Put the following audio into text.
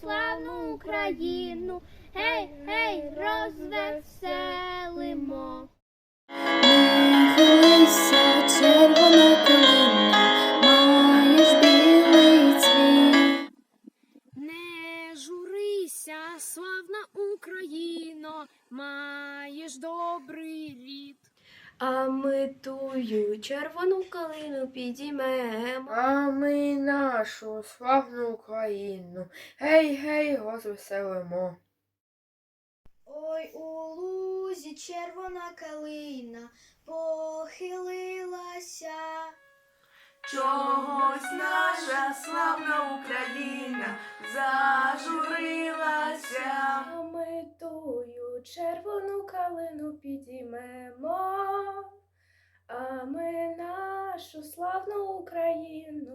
славну Україну, гей, гей, розвеселимо. Нахилися, червона калина, маєш білий цвіт. Не журися, славна Україно, маєш добрий рід. А ми тую червону калину підіймемо. А ми нашу славну Україну, гей, гей, розвеселимо. Ой, у лузі червона калина похилилася. Чогось наша славна Україна зажурилася. А ми тую червону калину підіймемо. А ми нашу славну Україну